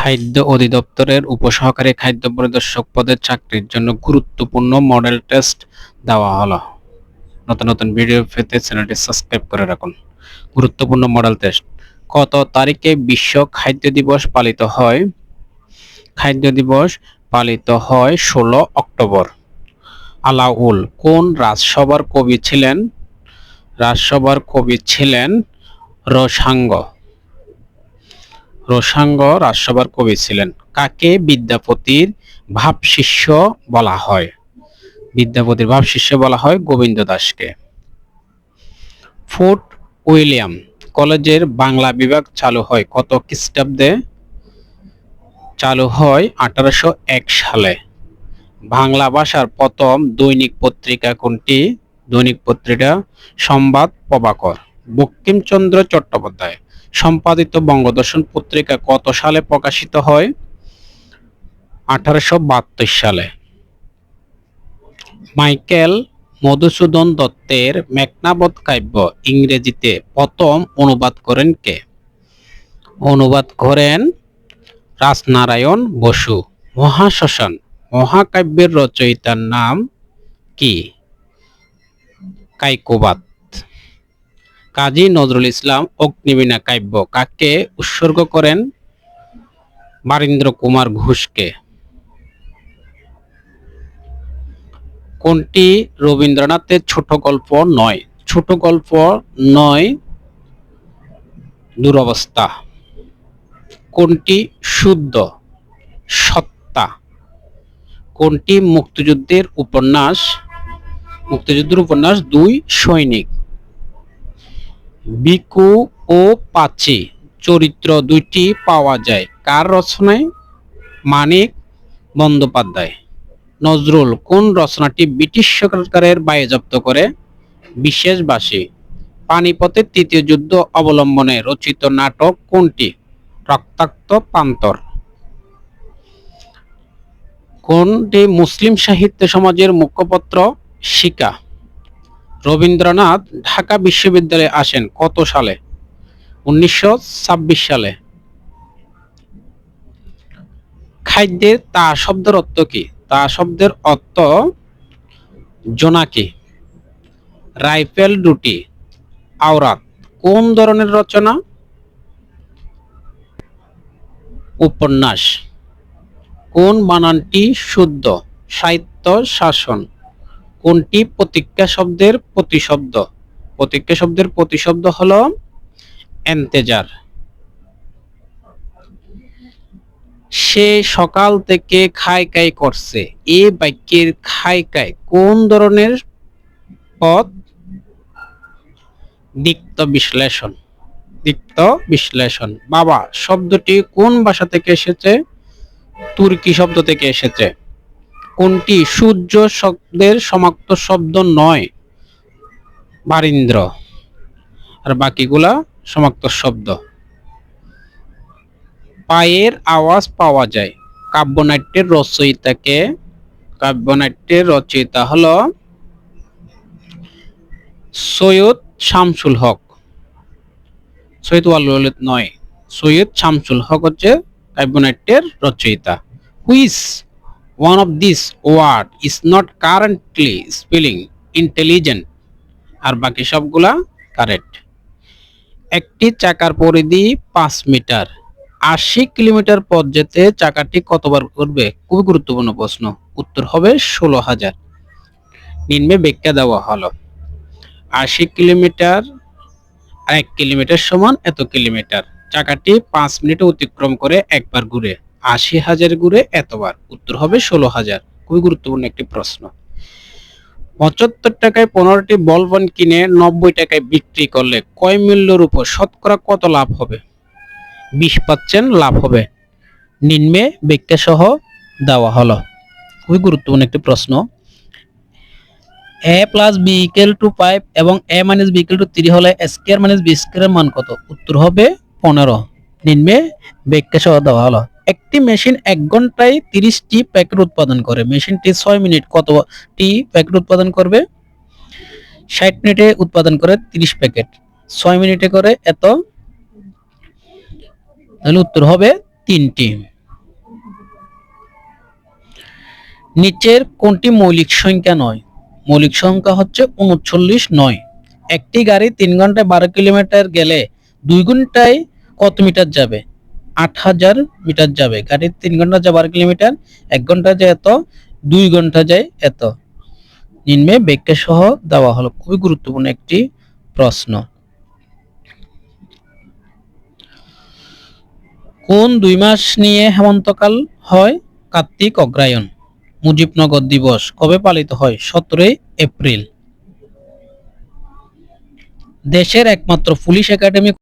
খাদ্য অধিদপ্তরের উপসহকারী খাদ্য পরিদর্শক পদের চাকরির জন্য গুরুত্বপূর্ণ মডেল টেস্ট দেওয়া হলো। নতুন নতুন ভিডিও পেতে চ্যানেলটি সাবস্ক্রাইব করে রাখুন। গুরুত্বপূর্ণ মডেল টেস্ট। কত তারিখে বিশ্ব খাদ্য দিবস পালিত হয়? খাদ্য দিবস পালিত হয় ষোলো অক্টোবর। আলাউল কোন রাজসভার কবি ছিলেন? রাজসভার কবি ছিলেন রসাঙ্গ। রসাঙ্গ রাজসভার কবি ছিলেন। কাকে বিদ্যাপতির ভাবশিষ্য বলা হয়? বিদ্যাপতির ভাবশিষ্য বলা হয় গোবিন্দ দাসকে। ফোর্ট উইলিয়াম কলেজের বাংলা বিভাগ চালু হয় কত খ্রিস্টাব্দে? চালু হয় আঠারোশো এক সালে। বাংলা ভাষার প্রথম দৈনিক পত্রিকা কোনটি? দৈনিক পত্রিকা সংবাদ প্রভাকর। বঙ্কিমচন্দ্র চট্টোপাধ্যায়। সম্পাদিত বঙ্গদর্শন পত্রিকা কত সালে প্রকাশিত হয়? আঠারোশো বাহাত্তর সালে। মাইকেল মধুসূদন দত্তের মেঘনাবধ কাব্য ইংরেজিতে প্রথম অনুবাদ করেন কে? অনুবাদ করেন রাজনারায়ণ বসু। মহাশ্মশান। মহাকাব্যের রচয়িতার নাম কি? কাইকোবাদ। কাজী নজরুল ইসলাম অগ্নিবীণা কাব্য। কাকে উৎসর্গ করেন? বারীন্দ্র কুমার ঘোষকে। কোনটি রবীন্দ্রনাথের ছোট গল্প নয়? ছোট গল্প নয়, দুরবস্থা। কোনটি শুদ্ধ? সত্তা। কোনটি মুক্তিযুদ্ধের উপন্যাস? মুক্তিযুদ্ধের উপন্যাস দুই সৈনিক। বিকু ও পাচি চরিত্র দুইটি পাওয়া যায়। কার রচনায়? মানিক বন্দ্যোপাধ্যায়। নজরুল, কোন রচনাটি ব্রিটিশ সরকারের বাজেয়াপ্ত করে? বিশেষবাসী, পানিপথের তৃতীয় যুদ্ধ অবলম্বনে রচিত নাটক কোনটি? রক্তাক্ত প্রান্তর কোনটি মুসলিম সাহিত্য সমাজের মুখপত্র? শিকা। রবীন্দ্রনাথ ঢাকা বিশ্ববিদ্যালয়ে আসেন কত সালে? উনিশশো ছাব্বিশ সালে। খাদ্যের তা শব্দের অর্থ কি? তা শব্দের অর্থ জোনাকি, রাইফেল রুটি, আওরাত। কোন ধরনের রচনা? উপন্যাস। কোন বানানটি শুদ্ধ? সাহিত্য শাসন। কোনটি প্রতিজ্ঞা শব্দের প্রতিশব্দ? প্রতিজ্ঞা শব্দের প্রতিশব্দ হলো এন্তেজার। সে সকাল থেকে খাই খাই করছে। এ বাক্যের খাই খাই কোন ধরনের পদ দিক্ত বিশ্লেষণ। দিক্ত বিশ্লেষণ। বাবা, শব্দটি কোন ভাষা থেকে এসেছে? তুর্কি শব্দ থেকে এসেছে। কোনটি সূর্য শব্দের সমাপ্ত শব্দ নয়? বারিন্দ্র। আর বাকিগুলা সমাপ্ত শব্দ। পায়ের আওয়াজ পাওয়া যায়। কাব্যনাট্যের রচয়িতাকে, কাব্যনাট্যের রচয়িতা হলো সৈয়দ শামসুল হক। সৈয়দ ওয়ালুল নয়, সৈয়দ শামসুল হক হচ্ছে কাব্যনাট্যের রচয়িতা। Which one of this word is not currently spelling intelligent আর বাকি সবগুলা কারেক্ট একটি চাকার পরিধি পাঁচ মিটার। আশি কিলোমিটার পথ যেতে চাকাটি কতবার করবে? খুবই গুরুত্বপূর্ণ প্রশ্ন। উত্তর হবে ষোলো হাজার। নিম্নে ব্যাখ্যা দেওয়া হলো। আশি কিলোমিটার এক কিলোমিটার সমান এত কিলোমিটার। চাকাটি পাঁচ মিনিটে অতিক্রম করে একবার ঘুরে। আশি হাজার ঘুরে এতবার? উত্তর হবে ষোলো হাজার। খুবই গুরুত্বপূর্ণ একটি প্রশ্ন। পঁচাত্তর টাকায় পনেরোটি বলবন কিনে নব্বই টাকায় বিক্রি করলে কয় মূল্যর উপর শতকরা কত লাভ হবে? বিশ পাচ্ছেন লাভ হবে। নিম্নে সহ দেওয়া হলো। খুবই গুরুত্বপূর্ণ একটি প্রশ্ন। A plus B equal to five এবং A minus B equal to three হলে স্কোয়ার মাইনাস বি স্কোয়ারের মান কত? উত্তর হবে পনেরো। নিম্নে ব্যাখ্যা সহ দেওয়া হলো। একটি মেশিন এক ঘন্টায় তিরিশটি প্যাকেট উৎপাদন করে। মেশিনটি ছয় মিনিট কতটি প্যাকেট উৎপাদন করবে? ষাট মিনিটে উৎপাদন করে তিরিশ প্যাকেট। ছয় মিনিটে করে এত? তাহলে উত্তর হবে তিনটি। নিচের কোনটি মৌলিক সংখ্যা নয়? মৌলিক সংখ্যা হচ্ছে উনচল্লিশ নয়। একটি গাড়ি তিন ঘন্টায় বারো কিলোমিটার গেলে দুই ঘন্টায় কত মিটার যাবে? আট হাজার মিটার যাবে। গাড়ির তিন ঘণ্টা যায় বারো কিলোমিটার এক ঘণ্টা যায় এত, দুই ঘণ্টা যায় এত। নিম্নে ব্যাখ্যা সহ দেওয়া হলো। খুবই গুরুত্বপূর্ণ একটি প্রশ্ন। কোন দুই মাস নিয়ে হেমন্তকাল হয়? কার্তিক অগ্রায়ণ, মুজিবনগর দিবস কবে পালিত হয়? সতেরোই এপ্রিল। দেশের একমাত্র পুলিশ একাডেমি